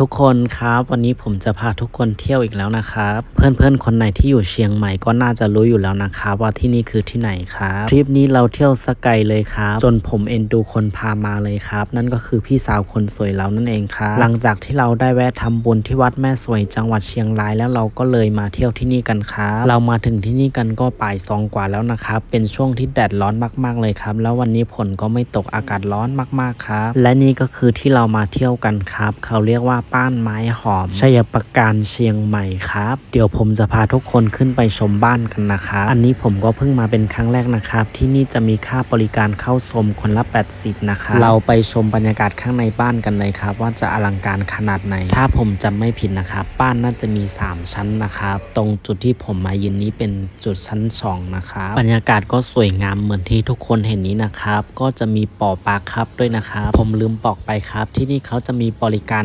ทุกคนครับ วันนี้ผมจะพาทุกคนเที่ยวอีกแล้วนะครับ เพื่อนๆ คนไหนที่อยู่เชียงใหม่ก็น่าจะรู้อยู่แล้วนะครับ ว่าที่นี่คือที่ไหนครับทริปนี้เราเที่ยวสกไกลเลยครับ จนผมเอ็นดูคนพามาเลยครับ นั่นก็คือพี่สาวคนสวยเรานั่นเองครับหลังจากที่เราได้แวะทำบุญที่วัดแม่สวยจังหวัดเชียงรายแล้วเราก็เลยมาเที่ยวที่นี่กันครับเรามาถึงที่นี่กันก็บ่ายสองกว่าแล้วนะครับเป็นช่วงที่แดดร้อนมากๆเลยครับ แล้ววันนี้ฝนก็ไม่ตกอากาศร้อนมากๆครับและนี่ก็คือที่เรามาเที่ยวกันครับ เขาเรียกว่าป้านไม้หอม ชัยประการเชียงใหม่ครับ เดี๋ยวผมจะพาทุกคนขึ้นไปชมบ้านกันนะครับอันนี้ผมก็เพิ่งมาเป็นครั้งแรกนะครับ ที่นี่จะมีค่าบริการเข้าชมคนละ 80 นะครับเราไปชมบรรยากาศข้างในบ้านกันเลยครับ ว่าจะอลังการขนาดไหน ถ้าผมจำไม่ผิดนะครับ บ้านน่าจะมี 3 ชั้นนะครับ ตรงจุดที่ผมมายืนนี้เป็นจุดชั้น 2 นะครับบรรยากาศก็สวยงามเหมือนที่ทุกคนเห็นนี้นะครับ ก็จะมีป่อปลาครับด้วยนะครับ ผมลืมบอกไปครับ ที่นี่เขาจะมีบริการ